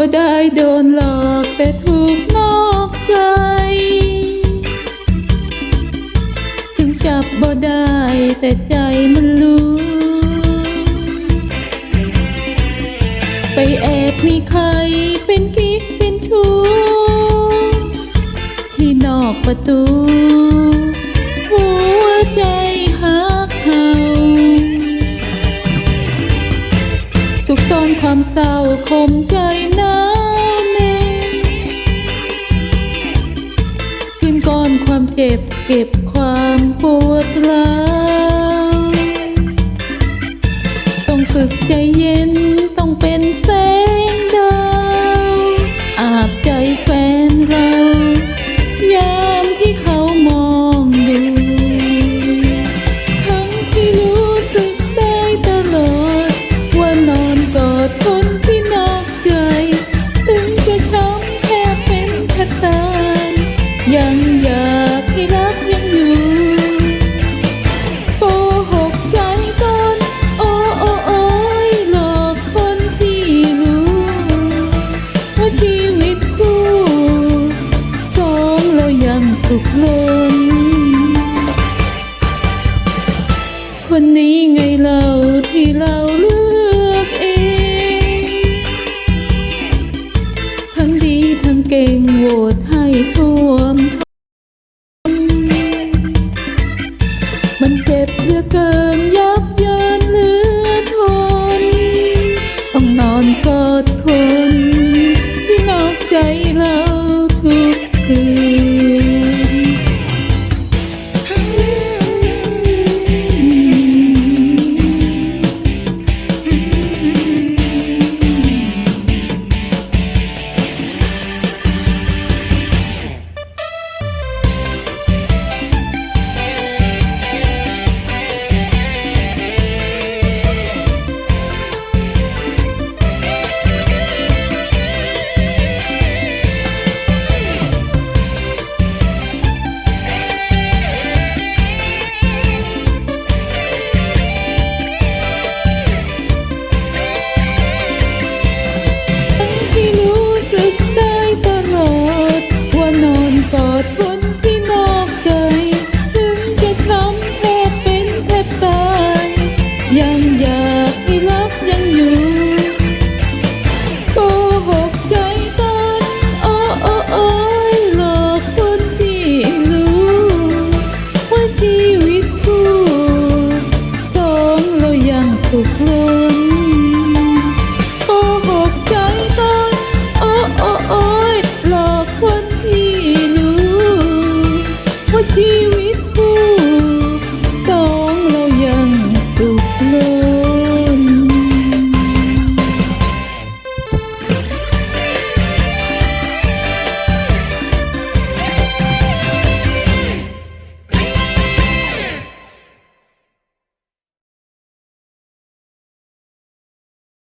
โดนหลอกแต่ถูกนอกใจ ถึงจับบ่ได้แต่ใจมันรู้ ไปแอบมีใครเป็นกิ๊กเป็นชู้ที่นอกประตูหัวใจหักเห่าสุขซ่อนความเศร้าคมใจ เสุขล้นคนนี้ไงเราที่เราเลือกเอง ทั้งดีทั้งเก่งโหวตให้ท่วมท้นมันเจ็บเหลือเกินยับเยินเหลือทน ต้องนอนกอดคนที่นอกใจเราทุกคืน